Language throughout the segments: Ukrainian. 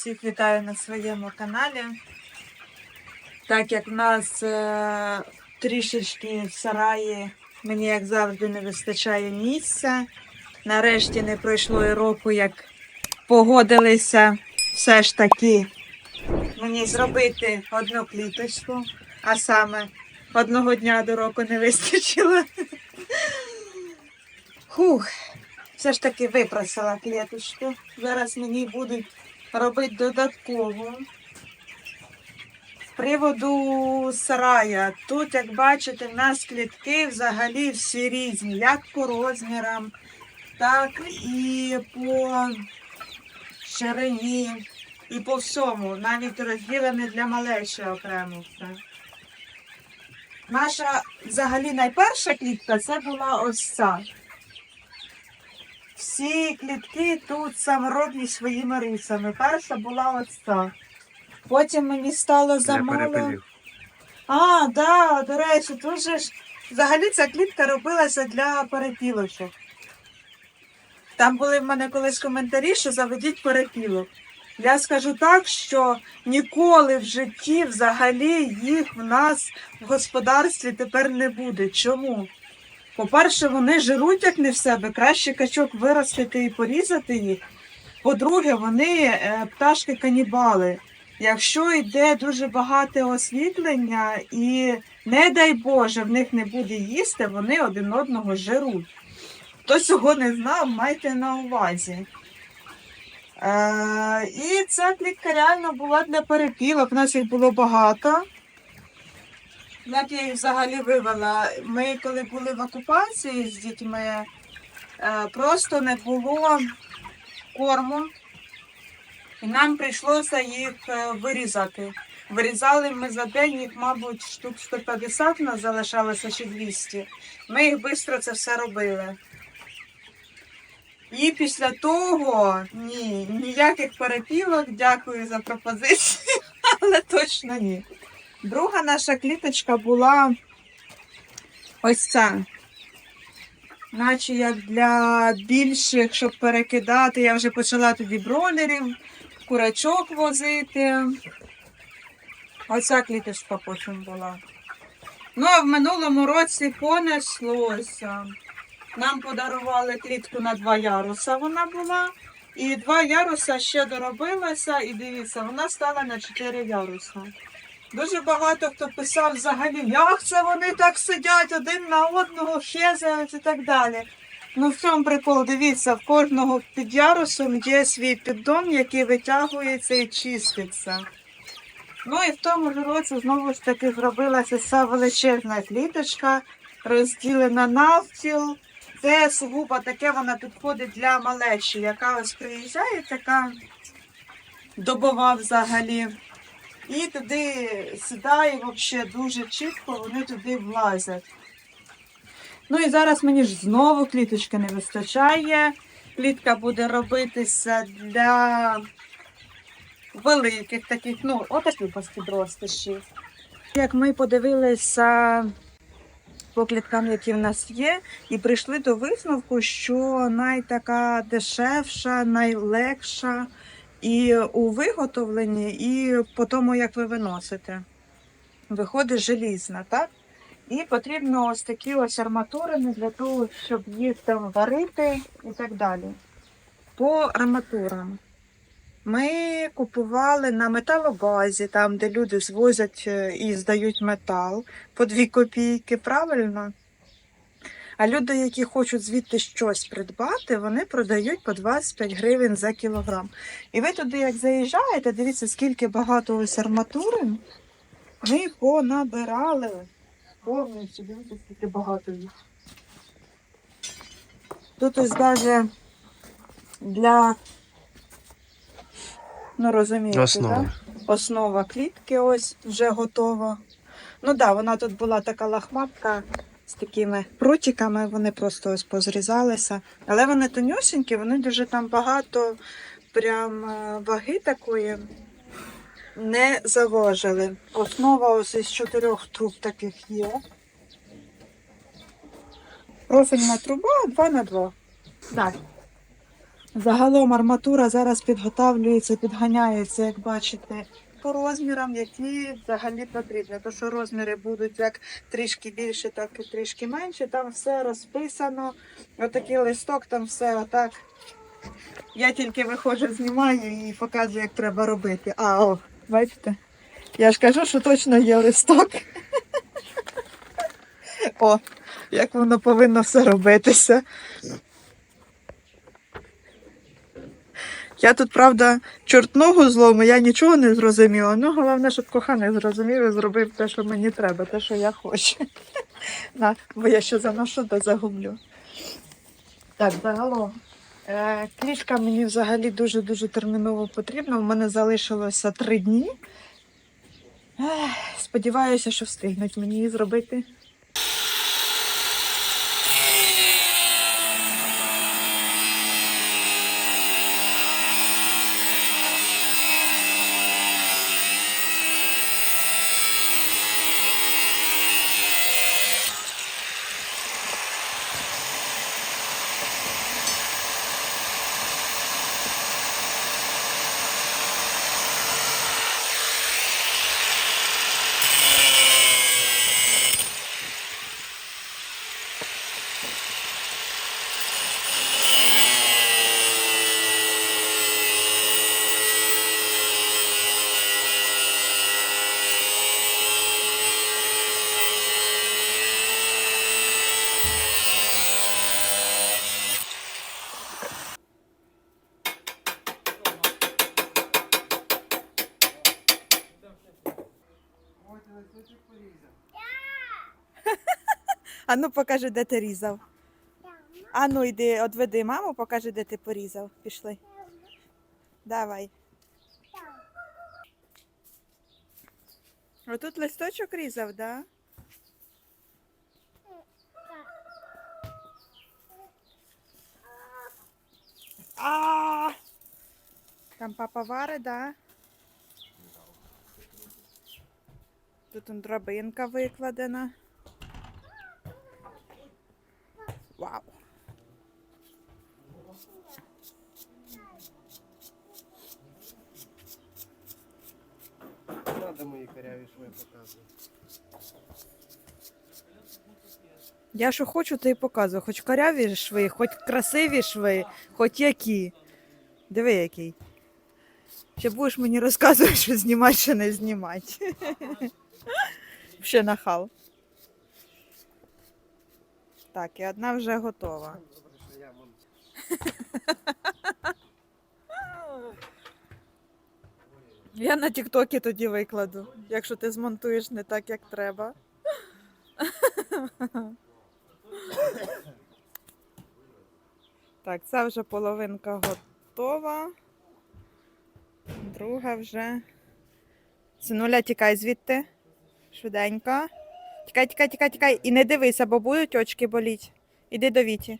Всіх вітаю на своєму каналі. Так як в нас е, трішечки в сараї, мені як завжди не вистачає місця. Нарешті не пройшло і року, як погодилися все ж таки мені зробити одну кліточку, а саме одного дня до року не вистачило. Хух, все ж таки випросила клеточку. Зараз мені будуть робити додатково. З приводу сарая. Тут, як бачите, в нас клітки взагалі всі різні, як по розмірам, так і по ширині, і по всьому. Навіть розділені для малечі окремо все. Наша взагалі найперша клітка це була ось ця. Всі клітки тут саморобні своїми рисами. Перша була ось ця. Потім мені стало замало. А, да, до речі, тут же ж взагалі ця клітка робилася для перепілочок. Там були в мене колись коментарі, що заведіть перепілок. Я скажу так, що ніколи в житті взагалі їх в нас в господарстві тепер не буде. Чому? По-перше, вони жируть як не в себе, краще качок виростити і порізати їх. По-друге, вони е, пташки канібали. Якщо йде дуже багате освітлення і, не дай Боже, в них не буде їсти, вони один одного жируть. Хто цього не знав, майте на увазі. Е, і ця клітка реально була для перепілок. У нас їх було багато. Як я їх взагалі вивела? Ми, коли були в окупації з дітьми, е, просто не було корму. І нам прийшлося їх е, вирізати. Вирізали ми за день їх, мабуть, штук 150 нас залишалося чи 200. Ми їх швидко це все робили. І після того ні, ніяких перепілок, дякую за пропозицію, але точно ні. Друга наша кліточка була ось ця. Наче як для більших, щоб перекидати. Я вже почала тоді бройлерів, курачок возити. Оця кліточка потім була. Ну, а в минулому році понеслося. Нам подарували клітку на два яруса вона була. І два яруса ще доробилася, і дивіться, вона стала на чотири яруса. Дуже багато хто писав взагалі, як це вони так сидять один на одного, щезають і так далі. Ну в цьому прикол, дивіться, в кожного під ярусом є свій піддон, який витягується і чиститься. Ну і в тому ж році знову ж таки зробилася ця величезна кліточка, розділена навпіл. Це сугубо таке вона підходить для малечі, яка ось приїжджає, така добова взагалі. І туди сідає взагалі дуже чітко, вони туди влазять. Ну і зараз мені ж знову кліточки не вистачає. Клітка буде робитися для великих таких, ну, отаких підростишів. Як ми подивилися по кліткам, які в нас є, і прийшли до висновку, що найтака дешевша, найлегша і у виготовленні, і по тому, як ви виносите. Виходить желізна, так? І потрібно ось такі ось арматурини для того, щоб їх там варити і так далі. По арматурам. Ми купували на металобазі, там, де люди звозять е, і здають метал по 2 копійки, правильно? А люди, які хочуть звідти щось придбати, вони продають по 25 гривень за кілограм. І ви туди, як заїжджаєте, дивіться, скільки багато ось арматури. Ми понабирали повністю, дивіться, скільки багато їх. Тут ось навіть для, ну розумієте, Основа. так? Основа клітки ось вже готова. Ну так, да, вона тут була така лахматка з такими прутиками, вони просто ось позрізалися. Але вони тонюсенькі, вони дуже там багато прям е, ваги такої не заважили. Основа ось із чотирьох труб таких є. Профільна труба 2 на 2. Так. Загалом арматура зараз підготавлюється, підганяється, як бачите, по розмірам, які взагалі потрібні. То що розміри будуть як трішки більше, так і трішки менше. Там все розписано. Отакий листок, там все отак. Я тільки виходжу, знімаю і показую, як треба робити. А, о, бачите? Я ж кажу, що точно є листок. О, як воно повинно все робитися. Я тут, правда, чорт ногу злому, я нічого не зрозуміла. Ну, головне, щоб коханий зрозумів і зробив те, що мені треба, те, що я хочу. Бо я ще заношу та загублю. Так, загалом. Е, клішка мені взагалі дуже-дуже терміново потрібна. У мене залишилося три дні. Сподіваюся, що встигнуть мені її зробити. А ну покажи, де ти різав. А ну йди, одведи маму, покажи, де ти порізав. Пішли. Давай. Отут листочок різав, да? А! Там папа варить, да? Тут он драбинка викладена. Коряві шви показувати. Я що хочу, то і показую. Хоч коряві шви, хоч красиві шви, хоч які. Диви який. Ще будеш мені розказувати, що знімати, що не знімати. Ще нахал. Так, і одна вже готова. Добре, що я на Тіктокі тоді викладу, якщо ти змонтуєш не так, як треба. Так, це вже половинка готова. Друга вже. Синуля, тікай звідти. Швиденько. Тікай, тікай, тікай, тікай. І не дивися, бо будуть очки боліть. Іди до Віті.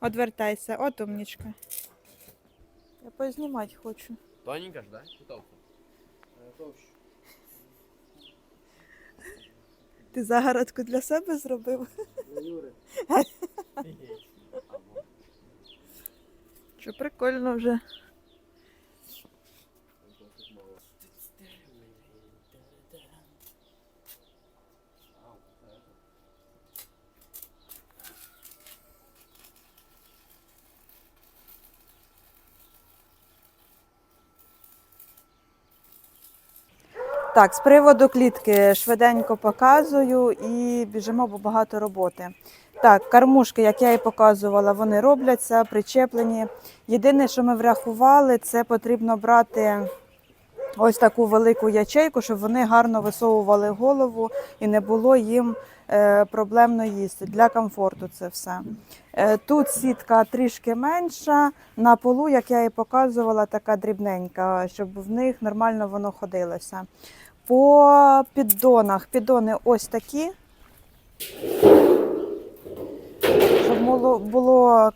Одвертайся. От умнічка. Я познімати хочу. Тоненька ж, да? Чи товста? Товща. Ти загородку для себе зробив? Юри. Що прикольно вже. Так, з приводу клітки швиденько показую і біжимо, бо багато роботи. Так, кормушки, як я і показувала, вони робляться, причеплені. Єдине, що ми врахували, це потрібно брати ось таку велику ячейку, щоб вони гарно висовували голову і не було їм проблемно їсти. Для комфорту це все. Е, Тут сітка трішки менша, на полу, як я і показувала, така дрібненька, щоб в них нормально воно ходилося. По піддонах, піддони ось такі. Щоб було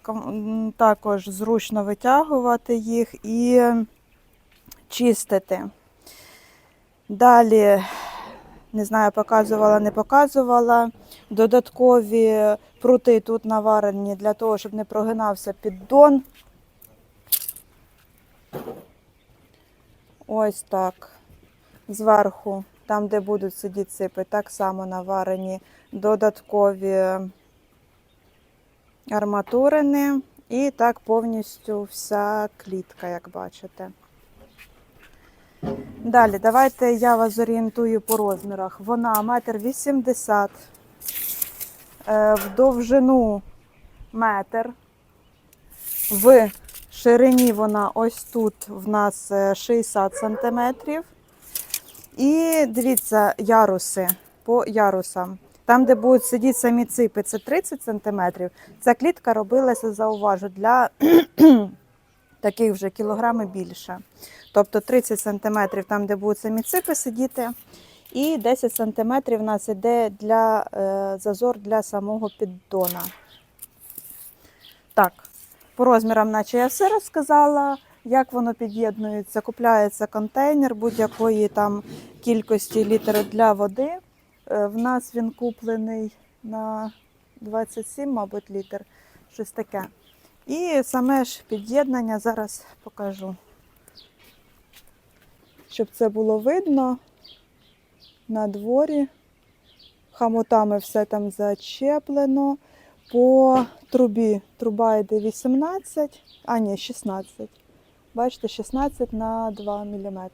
також зручно витягувати їх і чистити. Далі, не знаю, показувала, не показувала. Додаткові прути тут наварені для того, щоб не прогинався піддон. Ось так. Зверху, там, де будуть сидіти сипи, так само наварені додаткові арматурини. І так повністю вся клітка, як бачите. Далі, давайте я вас зорієнтую по розмірах. Вона метр вісімдесят, е, в довжину метр, в ширині вона ось тут в нас е, 60 сантиметрів. І дивіться, яруси по ярусам. Там, де будуть сидіти самі ципи, це 30 сантиметрів. Ця клітка робилася, зауважу, для таких вже кілограми більше. Тобто 30 сантиметрів там, де будуть самі ципи сидіти, і 10 сантиметрів у нас іде для, е, зазор для самого піддона. Так, по розмірам, наче я все розказала. Як воно під'єднується, купляється контейнер будь-якої там кількості літрів для води. Е, В нас він куплений на 27, мабуть, літр, щось таке. І саме ж під'єднання зараз покажу. Щоб це було видно на дворі. Хамотами все там зачеплено. По трубі труба йде 18, а ні, 16. Бачите, 16 на 2 мм.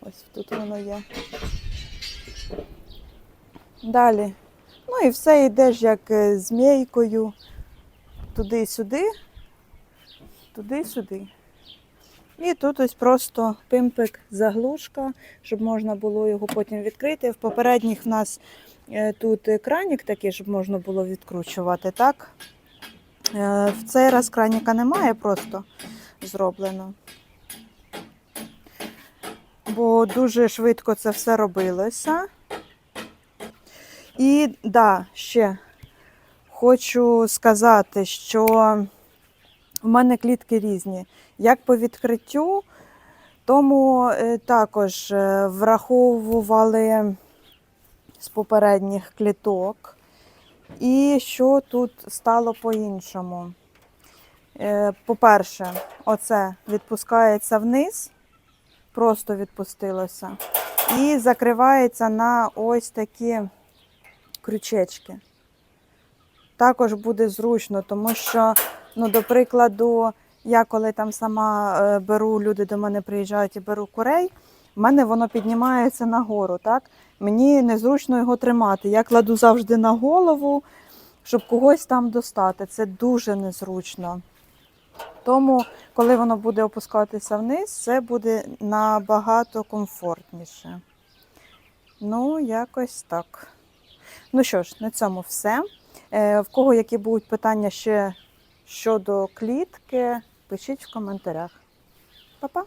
Ось тут воно є. Далі. Ну і все йде ж як е, змійкою. Туди-сюди, туди-сюди. І тут ось просто пимпик заглушка, щоб можна було його потім відкрити. В попередніх в нас е, тут кранік такий, щоб можна було відкручувати, так? Е, В цей раз краніка немає, просто зроблено. Бо дуже швидко це все робилося. І да, ще хочу сказати, що в мене клітки різні. Як по відкриттю, тому е, також е, враховували з попередніх кліток. І що тут стало по-іншому? Е, По-перше, оце відпускається вниз, просто відпустилося, і закривається на ось такі крючечки. Також буде зручно, тому що, ну, до прикладу, я коли там сама е, беру, люди до мене приїжджають і беру курей, в мене воно піднімається нагору, так? Мені незручно його тримати. Я кладу завжди на голову, щоб когось там достати. Це дуже незручно. Тому, коли воно буде опускатися вниз, це буде набагато комфортніше. Ну, якось так. Ну що ж, на цьому все. Е, В кого які будуть питання ще щодо клітки, пишіть в коментарях. Па-па!